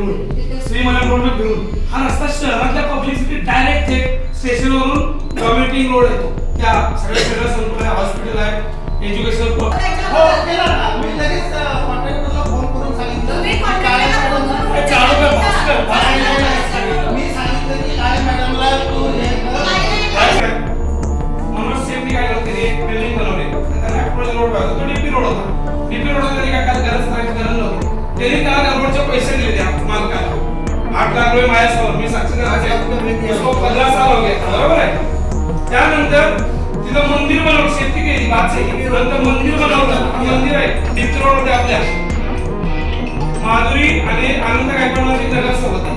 फिरून. श्री मनन रोड फिरून. हा रस्ता शहरातल्या पब्लिकसाठी डायरेक्ट थेट स्टेशनवरून डॉमिनेटिंग रोड येतो. त्या सगळ्या सगळ्या संकुल आहे हॉस्पिटल आहे एज्युकेशन हो. केला ना. मी लगेच कॉन्ट्रॅक्टरला फोन करून सांगितलं. नाही. नाही, नाही. सांगितलं. की काळे मॅडमला तू हे. म्हणून सेफटी काय करते एक बिल्डिंग बनवली त्यांना अप्रोच रोड पाहिजे तो डीपी रोड होता. डीपी रोड त्यांनी काय काय गरज करायची गरज नव्हती. त्यांनी त्याला आठ लाख रुपये माझ्यासमोर. मी साक्षीदार पंधरा साल हो गया बरोबर आहे? त्यानंतर तिथं मंदिर बनवलं शेती केली बादशे नंतर मंदिर बनवलं. मंदिर आहे डीपी रोड होते आपल्या. माधुरी आणि आनंद गायकवाड नगरसेवक होते.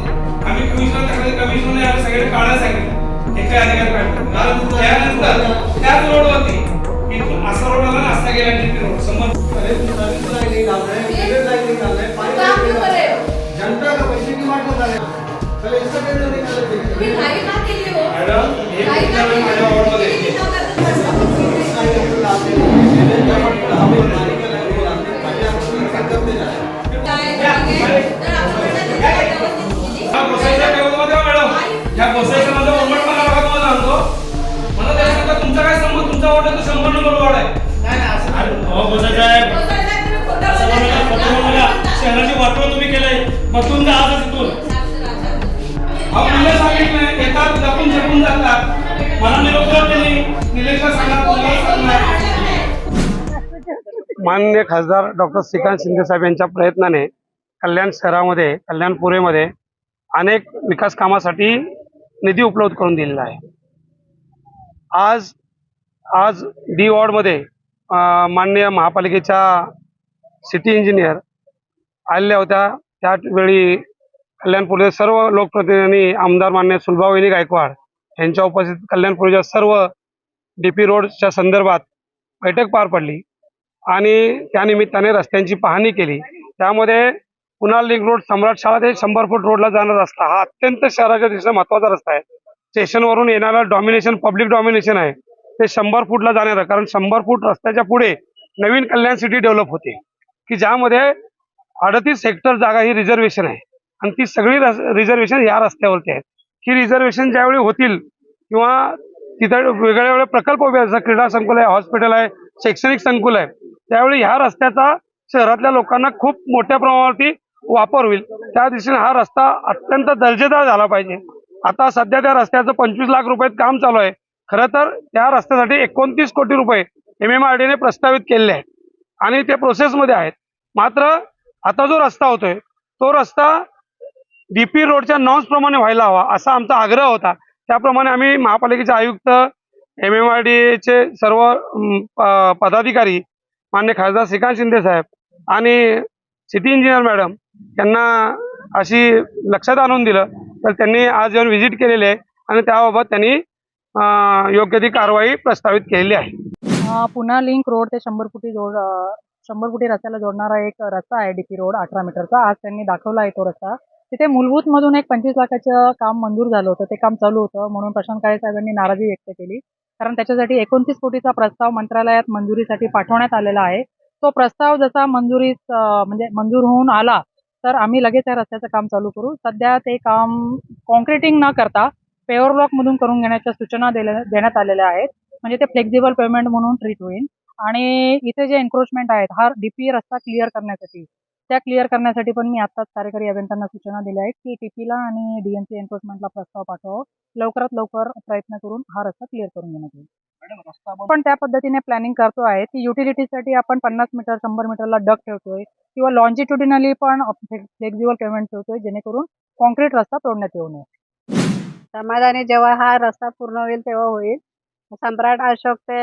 आम्ही कमिशनर तक्रारी कमिशनरने आम्ही सगळे काढायला सांगितलं. एका अधिकार काढलं? त्यानंतर त्याच रोडवरती शहराची वाटोळ तुम्ही केलंय. मथून जा आजच इथून सांगितलं येतात जपून जपून जातात. मला निरोप त्यांनी निलेशला सांगणार. माननीय खासदार डॉक्टर श्रीकांत शिंदे साहेब यांच्या प्रयत्नाने कल्याण शहरामध्ये कल्याणपुरेमध्ये अनेक विकास कामासाठी निधी उपलब्ध करून दिलेला आहे. आज आज डी वॉर्डमध्ये माननीय महापालिकेच्या सिटी इंजिनियर आलेल्या होत्या. त्यावेळी कल्याणपूरचे सर्व लोकप्रतिनिधींनी आमदार मान्य सुलभावहिनी गायकवाड यांच्या उपस्थित कल्याणपूरच्या सर्व डी पी रोडच्या संदर्भात बैठक पार पडली आणि त्यानिमित्ताने रस्त्यांची पाहणी केली. त्यामध्ये कुणाल लिंक रोड सम्राट शाळा ते शंभर फूट रोडला जाणारा रस्ता हा अत्यंत शहराच्या दिशेने महत्त्वाचा रस्ता आहे. स्टेशनवरून येणारा डॉमिनेशन पब्लिक डॉमिनेशन आहे. ते शंभर फूटला जाणारं कारण शंभर फूट रस्त्याच्या पुढे नवीन कल्याण सिटी डेव्हलप होते. की ज्यामध्ये अडतीस हेक्टर जागा ही रिझर्वेशन आहे. आणि ती सगळी रिझर्वेशन या रस्त्यावरती आहेत. ही रिझर्वेशन ज्यावेळी होतील किंवा तिथं वेगळे वेगळे प्रकल्प उभे जसं क्रीडा संकुल आहे हॉस्पिटल आहे शैक्षणिक संकुल आहे त्यावेळी ह्या रस्त्याचा शहरातल्या लोकांना खूप मोठ्या प्रमाणावरती वापर होईल. त्या दिशेने हा रस्ता अत्यंत दर्जेदार झाला पाहिजे. आता सध्या त्या रस्त्याचं पंचवीस लाख रुपयात काम चालू आहे. खरं तर त्या रस्त्यासाठी एकोणतीस कोटी रुपये एम एम आर डीने प्रस्तावित केलेले आहेत. आणि ते प्रोसेसमध्ये आहेत. मात्र आता जो रस्ता होतोय तो रस्ता डीपी रोडच्या नॉन्स प्रमाणे व्हायला हवा असा आमचा आग्रह होता. त्याप्रमाणे आम्ही महापालिकेचे आयुक्त एम एम आर डीचे सर्व पदाधिकारी मान्य खासदार श्रीकांत शिंदे साहेब आणि सिटी इंजिनियर मॅडम यांना अशी लक्षात आणून दिलं. तर त्यांनी आज येऊन व्हिजिट केलेली आहे आणि त्याबाबत त्यांनी योग्य ती कारवाई प्रस्तावित केलेली आहे. पुन्हा लिंक रोड ते शंभर फुटी जोड शंभर फुटी रस्त्याला जोडणारा एक रस्ता आहे डीपी रोड अठरा मीटरचा. आज त्यांनी दाखवला आहे तो रस्ता. तिथे मूलभूत मधून एक पंचवीस लाखाचं काम मंजूर झालं होतं. ते काम चालू होतं. म्हणून प्रशांत काळे साहेबांनी नाराजी व्यक्त केली. कारण त्याच्यासाठी एकोणतीस कोटीचा प्रस्ताव मंत्रालयात मंजुरीसाठी पाठवण्यात आलेला आहे. तो प्रस्ताव जसा मंजुरीत म्हणजे मंजूर होऊन आला तर आम्ही लगेच या रस्त्याचं काम चालू करू. सध्या ते काम कॉन्क्रिटिंग न करता पेवर ब्लॉकमधून करून घेण्याच्या सूचना देण्यात आलेल्या आहेत. म्हणजे ते फ्लेक्झिबल पेमेंट म्हणून ट्रीट होईल. आणि इथे जे एन्क्रोचमेंट आहेत हा डीपी रस्ता क्लिअर करण्यासाठी. त्या क्लिअर करण्यासाठी पण मी आत्ताच कार्यकारी अभियंत्यांना सूचना दिल्या आहेत की टीपीला आणि डीएमसी एन्क्रोचमेंटला प्रस्ताव पाठवावं लवकरात लवकर प्रयत्न करून हा रस्ता क्लिअर करून घेण्यात येईल. आपण त्या पद्धतीने प्लॅनिंग करतो आहे की युटिलिटीसाठी आपण पन्नास मीटर शंभर मीटरला डक ठेवतोय किंवा लॉन्जिट्युडिनली पण फ्लेक्झिबल पेमेंट ठेवतोय जेणेकरून कॉन्क्रीट रस्ता तोडण्यात येऊ नये. समाधानी जेव्हा हा रस्ता पूर्ण होईल तेव्हा होईल. सम्राट अशोक ते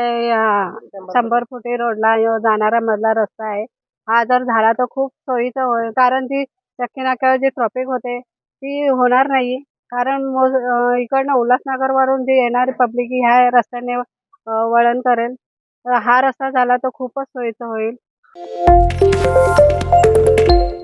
शंभर फुटी रोडला यो जाणारा मधला रस्ता आहे. हा जर झाला तर खूप सोयीचं होईल. कारण ती चक्की नाक्यावर जी ट्रॉफिक होते ती होणार नाही. कारण इकडनं उल्हासनगरवरून जी येणारी पब्लिक ह्या रस्त्याने वळण करेल. तर हा रस्ता झाला तर खूपच सोयीचं होईल.